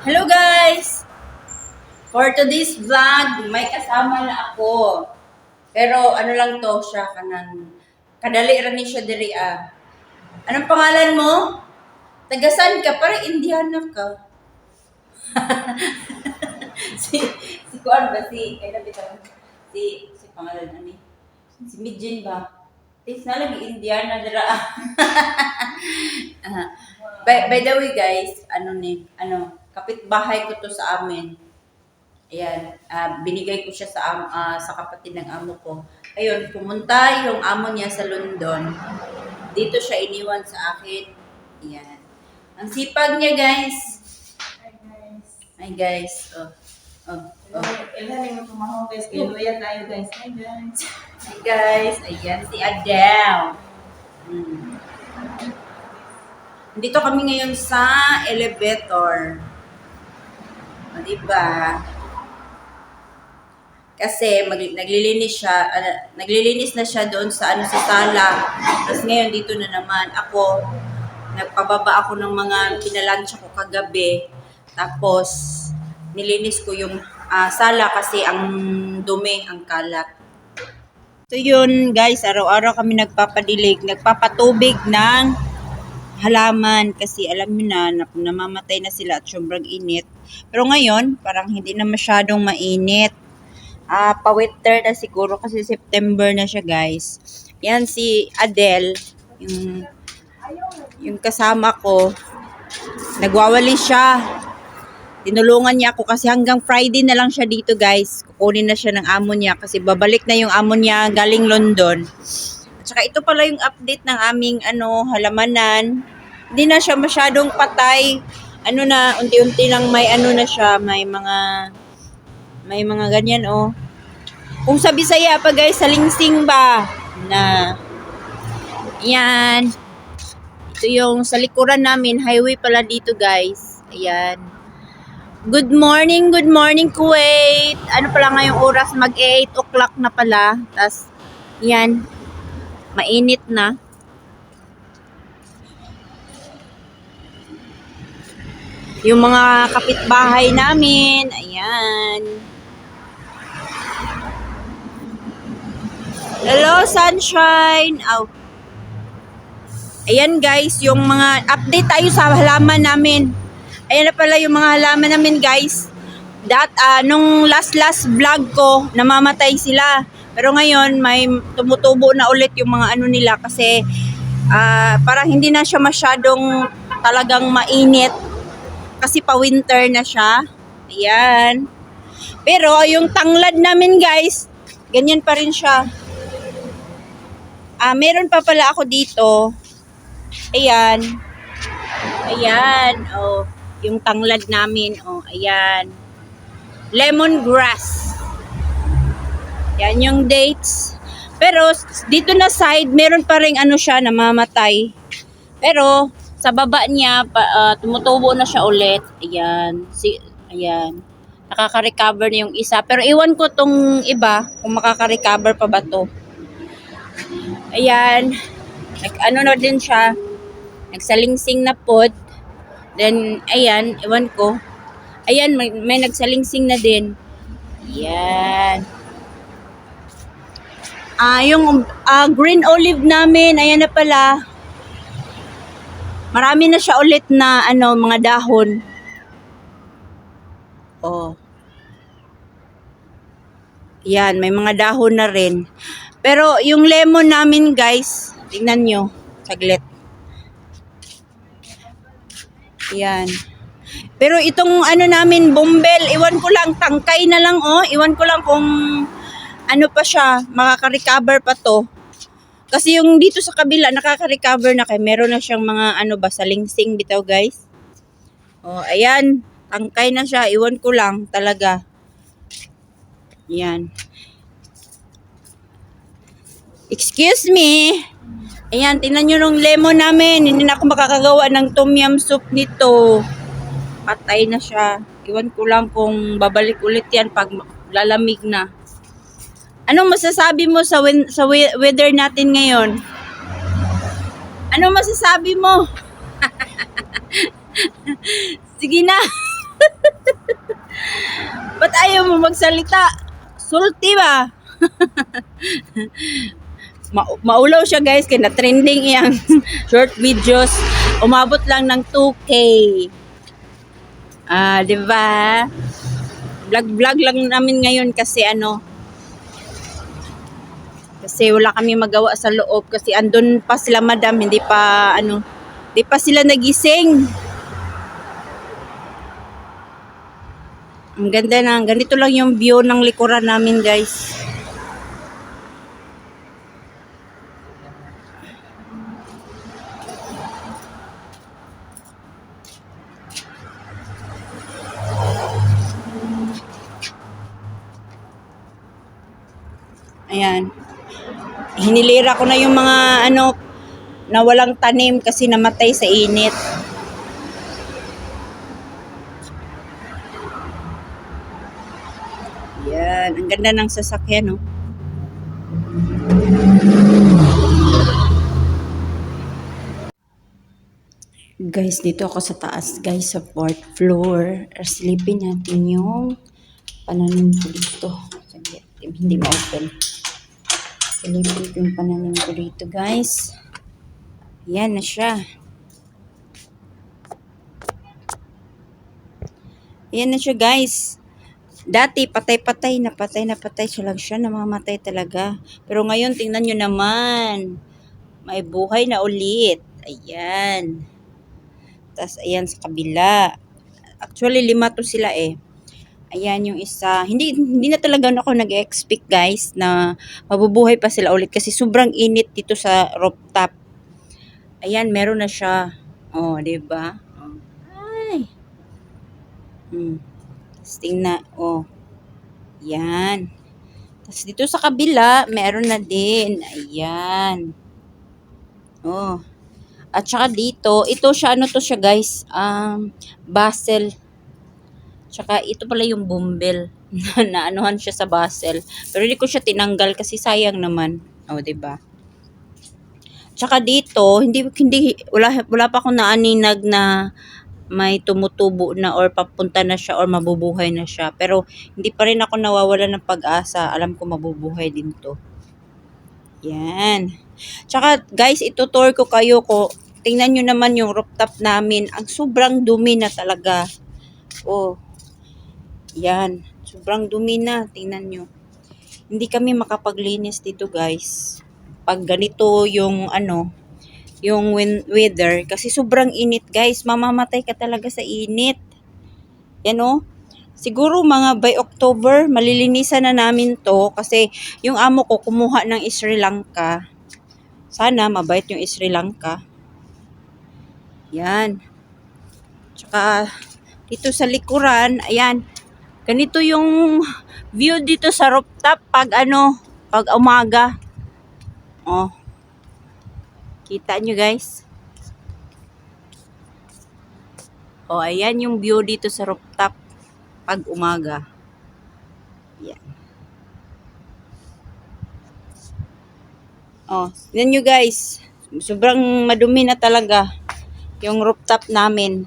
Hello guys! For today's vlog, may kasama na ako. Pero ano lang to siya kanan kadali ra ni siya diri ah. Anong pangalan mo? Tagasan ka? Para Indiana ka. si si Kuan ba si kailan bitaw? Si si pangalan ani? Si Midjin ba? Tis na lagi Indiana dira. Ah, by, by the way guys, ano ni, ano, kapitbahay ko to sa amin. Ayan, ah, binigay ko siya sa ah, sa kapatid ng amo ko. Ayun, pumunta yung amo niya sa London. Dito siya iniwan sa akin. Ayan. Ang sipag niya guys. Hi guys. Ay guys, oh. Oh, oh. Ilhanin mo tumahong guys. Kaya luya tayo guys. Hi guys. Hi guys, ayan si Adele. Hmm. Dito kami ngayon sa elevator. O, diba? Kasi mag, naglilinis siya, ano, naglilinis na siya doon sa ano sa sala. Tapos ngayon dito na naman ako nagpababa ako ng mga pinalansya ko kagabi. Tapos nilinis ko yung ah, sala kasi ang dumi, ang kalat. So yun guys, araw-araw kami nagpapadilig, nagpapatubig ng halaman kasi alam na, na namamatay na sila at sobrang init. Pero ngayon, parang hindi na masyadong mainit. Ah, pa-winter na siguro kasi September na siya guys. Yan si Adele, yung yung kasama ko. Nagwawali siya. Tinulungan niya ako kasi hanggang Friday na lang siya dito guys. Kukunin na siya ng amo niya kasi babalik na yung amo niya galing London. At saka ito pala yung update ng aming ano halamanan. Hindi na siya masyadong patay. Ano na, unti-unti lang may ano na siya, may mga may mga ganyan oh. Kung sa Bisaya pa guys, salingsing ba? Na yan. Ito yung sa likuran namin, highway pala dito guys. Ayan. Good morning, good morning Kuwait. Ano pala ngayong oras? Mag 8 o'clock na pala. Tapos, yan. Mainit na. Yung mga kapitbahay namin. Ayan. Hello, sunshine. Oh. Ayan guys, yung mga update tayo sa halaman namin. Ayan na pala yung mga halaman namin guys. That, ah, nung last last vlog ko, namamatay sila. Pero ngayon, may tumutubo na ulit yung mga ano nila kasi ah, parang hindi na siya masyadong talagang mainit kasi pa-winter na siya. Ayan. Pero yung tanglad namin guys, ganyan pa rin siya. Ah, meron pa pala ako dito. Ayan. Ayan. Oh, yung tanglad namin. Oh, ayan. Lemongrass. Yan yung dates. Pero dito na side, meron pa rin ano siya, namamatay. Pero sa baba niya, pa, ah, tumutubo na siya ulit. Ayan. Si, ayan. Nakaka-recover na yung isa. Pero iwan ko tong iba, kung makaka-recover pa ba to. Ayan. Nag, ano na din siya. Nagsalingsing na pod. Then, ayan, iwan ko. Ayan, may, may nagsalingsing na din. Ayan. Ah, yung ah, green olive namin, ayan na pala. Marami na siya ulit na ano, mga dahon. Oh. Yan, may mga dahon na rin. Pero yung lemon namin, guys, tingnan nyo. Saglit. Yan. Pero itong ano namin, bumbel, iwan ko lang, tangkay na lang, oh. Iwan ko lang kung ano pa siya, makaka-recover pa to. Kasi yung dito sa kabila, nakaka-recover na kay meron na siyang mga ano ba, salingsing bitaw, guys. Oh, ayan. Tangkay na siya. Iwan ko lang talaga. Yan. Excuse me. Ayan, tingnan nyo nung lemon namin. Hindi na ako makakagawa ng tom yum soup nito. Patay na siya. Iwan ko lang kung babalik ulit yan pag lalamig na. Anong masasabi mo sa, win- sa we- weather natin ngayon? Anong masasabi mo? Sige na. Ba't ayaw mo magsalita? Sulti ba? Ma- maulaw siya guys, kaya na-trending iyang short videos. Umabot lang ng 2K. Ah, di ba? Vlog-vlog lang namin ngayon kasi ano, kasi wala kami magawa sa loob kasi andun pa sila madam, hindi pa ano, hindi pa sila nagising. Ang ganda na, ganito lang yung view ng likuran namin guys. Ayan. Hinilira ko na yung mga ano na walang tanim kasi namatay sa init. Yan, ang ganda ng sasakyan, no? Guys, dito ako sa taas, guys, sa fourth floor. Silipin natin yung pananim ko dito. Hindi ma-open. Silipin yung pananim ko dito, guys. Yan na siya. Yan na siya, guys. Dati, patay-patay na patay na patay siya lang siya. Namamatay talaga. Pero ngayon, tingnan nyo naman. May buhay na ulit. Ayan. Tapos, ayan sa kabila. Actually, lima to sila eh. Ayan yung isa. Hindi, hindi na talaga ako nag-expect guys na mabubuhay pa sila ulit kasi sobrang init dito sa rooftop. Ayan, meron na siya. Oh, 'di ba? Ay. Hmm. Tapos tingnan, oh. Yan. Tapos dito sa kabila, meron na din. Ayan. Oh. At saka dito, ito siya, ano to siya guys? Um, basil. Tsaka ito pala yung bumble. na anuhan siya sa basil. Pero hindi ko siya tinanggal kasi sayang naman. O, oh, ba? Tsaka dito, hindi hindi wala wala pa akong naaninag na may tumutubo na or papunta na siya or mabubuhay na siya. Pero hindi pa rin ako nawawala ng pag-asa. Alam ko mabubuhay din to. Yan. Tsaka guys, itutour ko kayo ko. Tingnan nyo naman yung rooftop namin. Ang sobrang dumi na talaga. Oh. Yan. Sobrang dumi na. Tingnan nyo. Hindi kami makapaglinis dito guys. Pag ganito yung ano, yung weather. Kasi sobrang init guys. Mamamatay ka talaga sa init. Yan oh. Siguro mga by October, malilinisan na namin to kasi yung amo ko kumuha ng Sri Lanka. Sana mabait yung Sri Lanka. Yan. Tsaka dito sa likuran, ayan. Ganito yung view dito sa rooftop pag ano, pag umaga. Oh. Kita nyo guys. Oh, ayan yung view dito sa rooftop pag umaga. Yan. Oh, yan nyo guys. Sobrang madumi na talaga yung rooftop namin.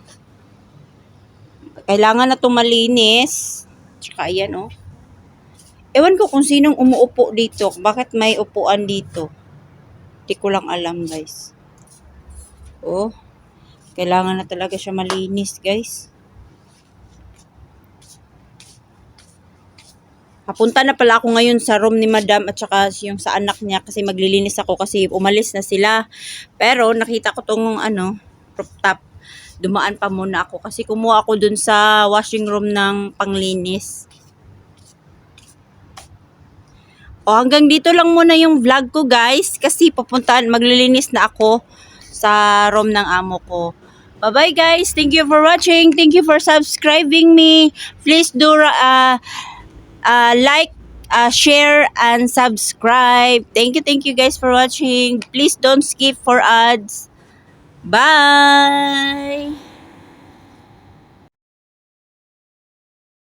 Kailangan na itong malinis. Tsaka ayan oh. Ewan ko kung sinong umuupo dito. Bakit may upuan dito? Hindi ko lang alam guys. Oh. Kailangan na talaga siya malinis guys. Papunta na pala ako ngayon sa room ni madam at saka yung sa anak niya kasi maglilinis ako kasi umalis na sila. Pero nakita ko tong ano, rooftop. Dumaan pa muna ako kasi kumuha ako dun sa washing room ng panglinis. O hanggang dito lang muna yung vlog ko guys kasi papuntaan maglilinis na ako sa room ng amo ko. Bye-bye guys. Thank you for watching. Thank you for subscribing me. Please do uh, uh, like, uh, share, and subscribe. Thank you, thank you guys for watching. Please don't skip for ads. Bye!